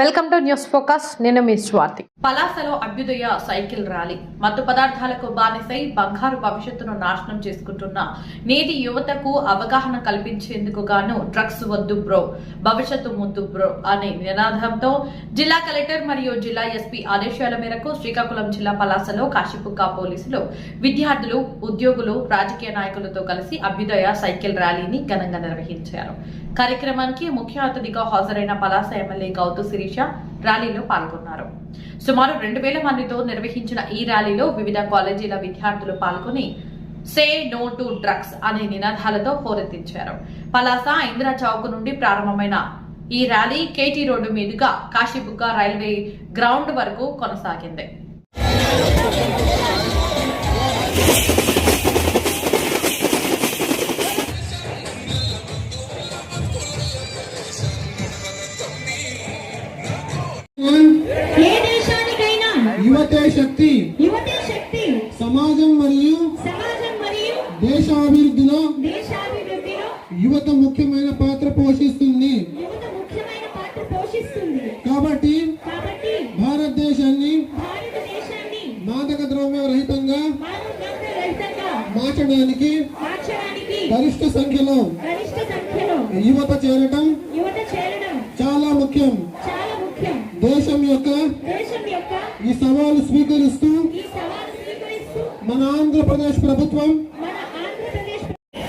Welcome to news focus. నేను మీ స్వాతి. పలాసలో అభ్యుదయ cycle rally. మత్తు పదార్థాలకు బానిసై బంగారు భవిష్యత్తును నాశనం చేసుకుంటున్న నేటి యువతకు అవగాహన కల్పించేందుకు గాను డ్రగ్స్ వద్దు బ్రో భవిష్యత్తు ముందు బ్రో అనే నినాదంతో జిల్లా కలెక్టర్ మరియు జిల్లా ఎస్పీ ఆదేశాల మేరకు శ్రీకాకుళం జిల్లా పలాసలో కాశీపుక్క పోలీసులు విద్యార్థులు ఉద్యోగులు రాజకీయ నాయకులతో కలిసి అభ్యుదయ సైకిల్ ర్యాలీని ఘనంగా నిర్వహించారు. కార్యక్రమానికి ముఖ్య అతిథిగా హాజరైన పలాస ఎమ్మెల్యే గౌతు శిరీష ర్యాలీలో పాల్గొన్నారు. సుమారు రెండు వేల మందితో నిర్వహించిన ఈ ర్యాలీలో వివిధ కాలేజీల విద్యార్థులు పాల్గొని సే నో టు డ్రగ్స్ అనే నినాదాలతో హోరెత్తించారు. పలాస ఇందిరా చౌక్ నుండి ప్రారంభమైన ఈ ర్యాలీ కేటీ రోడ్డు మీదుగా కాశీబుగ్గ రైల్వే గ్రౌండ్ వరకు కొనసాగింది. యువతే శక్తి. యువతే శక్తి. సమాజం మరియు సమాజం మరియు దేశాభివృద్ధిలో దేశాభివృద్ధిలో యువత ముఖ్యమైన పాత్ర పోషిస్తుంది. యువత ముఖ్యమైన పాత్ర పోషిస్తుంది. కాబట్టి కాబట్టి భారతదేశాన్ని భారతదేశాన్ని మాదక ద్రవ్య రహితంగా మార్చడానికి మార్చడానికి గరిష్ట సంఖ్యలో గరిష్ట సంఖ్యలో యువత చేరటం యువత చేరడం చాలా ముఖ్యం. స్వీకరిస్తూ మన ఆంధ్రప్రదేశ్ ప్రభుత్వం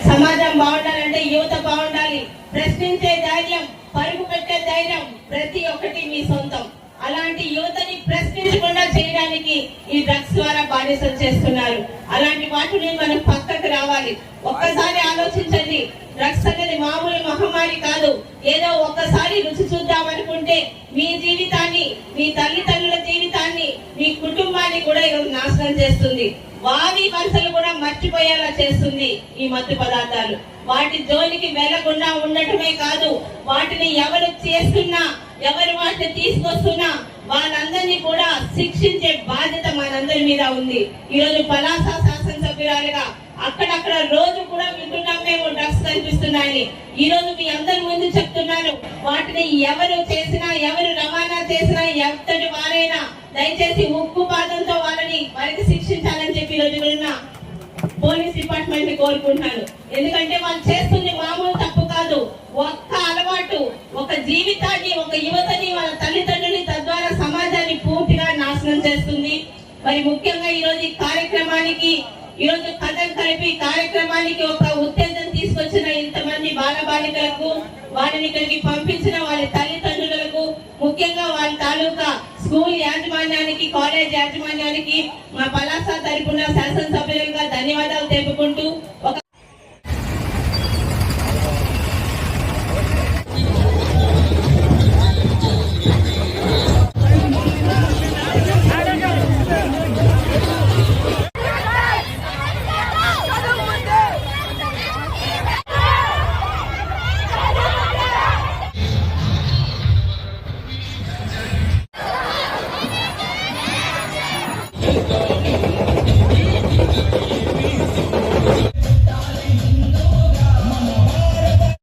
సమాజం బాగుండాలంటే యువత బాగుండాలి. ప్రశ్నించే ధైర్యం పరుగు పెట్టే ధైర్యం ప్రతి ఒక్కటి మీ సొంతం. అలాంటి యువతని ప్రశ్నించకుండా చేయడానికి ఈ డ్రగ్స్ ద్వారా బానిసలు చేస్తున్నారు. అలాంటి వాటిని మనం పక్కకు రావాలి. ఒక్కసారి ఆలోచించండి. డ్రగ్స్ అనేది మామూలు మహమ్మారి కాదు. ఏదో ఒక్కసారి రుచి చూద్దాం అనుకుంటే మీ జీవితాన్ని మీ తల్లిదండ్రుల కుటుంబాన్ని కూడా ఈరోజు నాశనం చేస్తుంది. వారి వరుసలు కూడా మర్చిపోయేలా చేస్తుంది ఈ మత్తు పదార్థాలు. వాటి జోలికి వెళ్ళకుండా ఉండటమే కాదు వాటిని ఎవరు చేస్తున్నా ఎవరు వాటిని తీసుకొస్తున్నా వాళ్ళందరినీ కూడా శిక్షించే బాధ్యత మనందరి మీద ఉంది. ఈ రోజు పలాస శాసనసభ్యురాలుగా అక్కడక్కడ రోజు కూడా వింటున్నాం మేము డ్రగ్స్ కనిపిస్తున్నాయని. ఈ రోజు మీ అందరి ముందు చెప్తున్నాను వాటిని ఎవరు చేసినా ఎవరు రవాణా చేసినా ఎంత దయచేసి ఉప్పు పాదంతో వాళ్ళని వారికి శిక్షించాలని చెప్పి ఈరోజు ఉన్న పోలీస్ డిపార్ట్మెంట్ని కోరుకుంటున్నాను ఎందుకంటే వాళ్ళు చేస్తుంది మామూలు తప్పు కాదు. ఒక్క అలవాటు ఒక జీవితాన్ని ఒక యువతని వాళ్ళ తల్లిదండ్రుని తద్వారా సమాజాన్ని పూర్తిగా నాశనం చేస్తుంది. మరి ముఖ్యంగా ఈ రోజు ఈ కార్యక్రమానికి ఈ రోజు కథం కలిపి కార్యక్రమానికి ఒక ఉత్తేజం తీసుకొచ్చిన ఇంతమంది బాలబాలికలకు వారిని ఇక్కడికి పంపించిన వాళ్ళ తల్లిదండ్రులకు ముఖ్యంగా వాళ్ళ తాలూకా స్కూల్ యాజమాన్యానికి మా పలాస తరపున శాసనసభ్యులుగా ధన్యవాదాలు తెలుపుకుంటూ